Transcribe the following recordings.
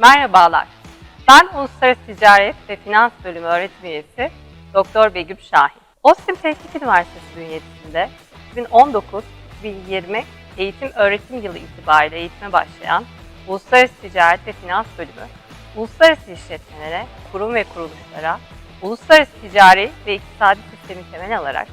Merhabalar. Ben Uluslararası Ticaret ve Finans Bölümü öğretim üyesi Doktor Begüm Şahin. OSTİM Teknik Üniversitesi bünyesinde 2019-2020 eğitim öğretim yılı itibariyle eğitime başlayan Uluslararası Ticaret ve Finans Bölümü, uluslararası işletmelere, kurum ve kuruluşlara, uluslararası ticari ve iktisadi sistemi temel alarak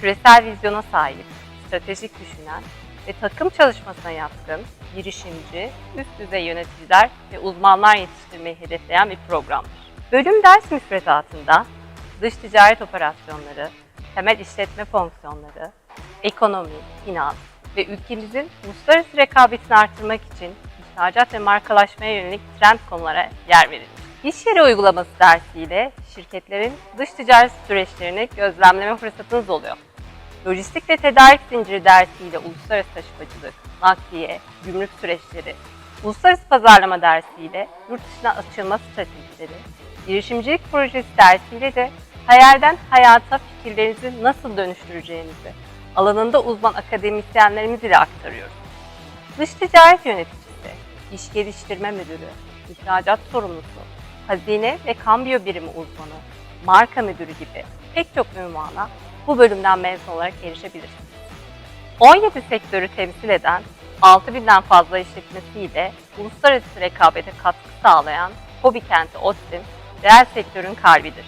küresel vizyona sahip, stratejik düşünen ve takım çalışmasına yatkın, girişimci, üst düzey yöneticiler ve uzmanlar yetiştirmeyi hedefleyen bir programdır. Bölüm ders müfredatında dış ticaret operasyonları, temel işletme fonksiyonları, ekonomi, finans ve ülkemizin uluslararası rekabetini artırmak için ihracat ve markalaşmaya yönelik trend konulara yer verilmiş. İş yeri uygulaması dersiyle şirketlerin dış ticaret süreçlerini gözlemleme fırsatınız oluyor. Lojistik ve tedarik zinciri dersiyle uluslararası taşımacılık, nakliye, gümrük süreçleri, uluslararası pazarlama dersiyle yurt dışına açılma stratejileri, girişimcilik projesi dersiyle de hayalden hayata fikirlerinizi nasıl dönüştüreceğinizi alanında uzman akademisyenlerimiz ile aktarıyoruz. Dış ticaret yöneticisi, iş geliştirme müdürü, ihracat sorumlusu, hazine ve kambiyo birimi uzmanı, marka müdürü gibi pek çok ünvana bu bölümden mezun olarak erişebilirsiniz. 17 sektörü temsil eden 6000'den fazla işletmesiyle uluslararası rekabete katkı sağlayan Hobi Kenti ODTÜ, reel sektörün kalbidir.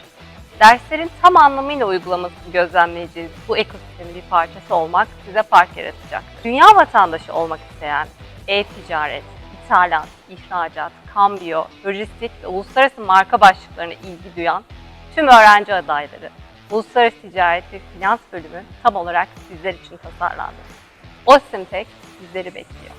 Derslerin tam anlamıyla uygulamasını gözlemleyeceğiz bu ekosistemin bir parçası olmak size fark yaratacaktır. Dünya vatandaşı olmak isteyen e-ticaret, ithalat, ihracat, kambiyo, lojistik ve uluslararası marka başlıklarına ilgi duyan tüm öğrenci adayları Uluslararası Ticaret ve Finans bölümü tam olarak sizler için tasarlandı. OSİMTEK sizleri bekliyor.